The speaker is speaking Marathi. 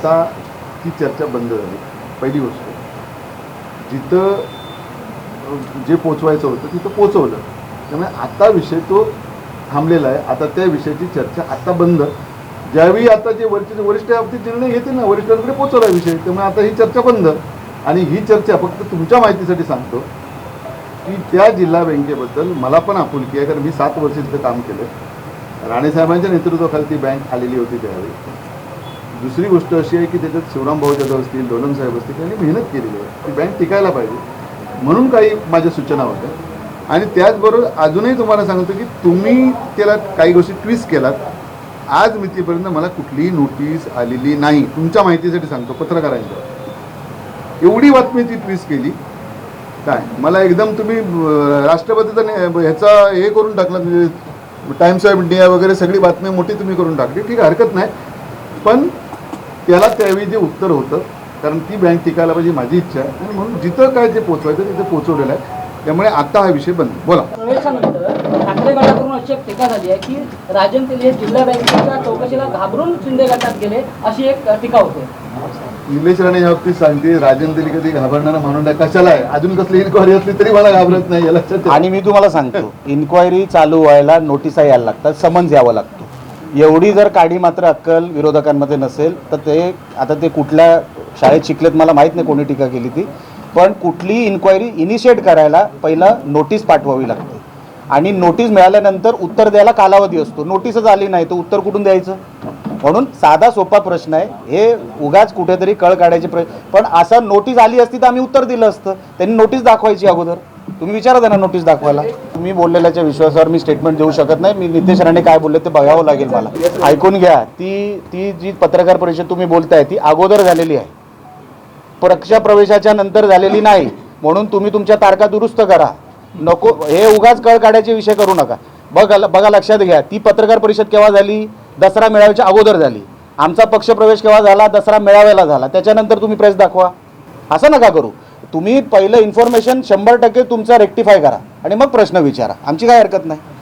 आता ती चर्चा बंद झाली पहिली गोष्ट. जिथं जे पोचवायचं होतं तिथं पोचवलं. त्यामुळे आता विषय तो थांबलेला आहे. आता त्या विषयाची चर्चा आता बंद. ज्यावेळी आता जे वरिष्ठ वरिष्ठ बाबतीत निर्णय घेतील ना वरिष्ठांकडे पोचवला विषय. त्यामुळे आता ही चर्चा बंद. आणि ही चर्चा फक्त तुमच्या माहितीसाठी सांगतो की त्या जिल्हा बँकेबद्दल मला पण आपुलकी आहे कारण मी सात वर्ष तिथं काम केलं. राणेसाहेबांच्या नेतृत्वाखाली ती बँक आलेली होती त्यावेळी. दुसरी गोष्ट अशी आहे की त्याच्यात शिवराम भाऊ जाधव असतील लोणन साहेब असतील त्यांनी मेहनत केलेली आहे. ती बँक टिकायला पाहिजे. म्हणून काही माझ्या सूचना होत्या. आणि त्याचबरोबर अजूनही तुम्हाला सांगतो की तुम्ही त्याला काही गोष्टी ट्विस्ट केलात. आज मितीपर्यंत मला कुठलीही नोटीस आलेली नाही. तुमच्या माहितीसाठी सांगतो पत्रकारांच्या. एवढी बातमी ती ट्विस्ट केली. काय? मला एकदम तुम्ही राष्ट्रपतीचा ह्याचा हे करून टाकला म्हणजे टाइम्स ऑफ इंडिया वगैरे सगळी बातमी मोठी तुम्ही करून टाकली. ठीक आहे हरकत नाही. पण त्याला त्यावेळी जे उत्तर होतं कारण ती बँक टिकायला पाहिजे माझी इच्छा आहे. आणि म्हणून जिथं काय जे पोचवायचं तिथे पोचवलेलं आहे. त्यामुळे आता हा विषय बंद. बोला. ठाकरे गटाकडून अशी एक टीका झाली आहे की राजन तेली हे जिल्हा बँकेच्या चौकशीला घाबरून शिंदे गटात गेले अशी एक टीका होते. निलेश राणे या बाबतीत सांगते राजन तरी कधी घाबरणारा म्हणून नाही कशाला आहे? अजून कसली इन्क्वायरी असली तरी मला घाबरत नाही. या लक्षात ठेवा. आणि मी तुम्हाला सांगतो इन्क्वायरी चालू व्हायला नोटिसा यायला लागतात समन्स यावं लागतो. एवढी जर काडी मात्र अक्कल विरोधकांमध्ये नसेल तर ते आता ते कुठल्या शाळेत शिकलेत मला माहीत नाही कोणी टीका केली ती पण कुठलीही इन्क्वायरी इनिशिएट करायला पहिला नोटीस पाठवावी लागते. आणि नोटीस मिळाल्यानंतर उत्तर द्यायला कालावधी असतो. नोटीसच आली नाही तर उत्तर कुठून द्यायचं? म्हणून साधा सोपा प्रश्न आहे हे उगाच कुठेतरी कळ काढायचे प्रश्न पण असं नोटीस आली असती तर आम्ही उत्तर दिलं असतं. त्यांनी नोटीस दाखवायची अगोदर. तुम्ही विचारा त्यांना नोटीस दाखवायला. तुम्ही बोललेल्याच्या विश्वासावर मी स्टेटमेंट देऊ शकत नाही. मी नितेश राणे काय बोलले ते बघावं लागेल मला. ऐकून घ्या. ती ती जी पत्रकार परिषद तुम्ही बोलताय ती अगोदर झालेली आहे. पक्ष प्रवेशाच्या नंतर झालेली नाही. म्हणून तुम्ही तुमच्या तारखा दुरुस्त करा. नको हे उगाच कळ काढायचे विषय करू नका. बघा बघा लक्षात घ्या. ती पत्रकार परिषद केव्हा झाली? दसरा मेळाव्याच्या अगोदर झाली. आमचा पक्ष प्रवेश केव्हा झाला? दसरा मेळाव्याला झाला. त्याच्यानंतर तुम्ही प्रेस दाखवा. असं नका करू. तुम्ही पहिलं इन्फॉर्मेशन शंभर टक्के तुमचा रेक्टिफाय करा. आणि मग प्रश्न विचारा. आमची काय हरकत नाही.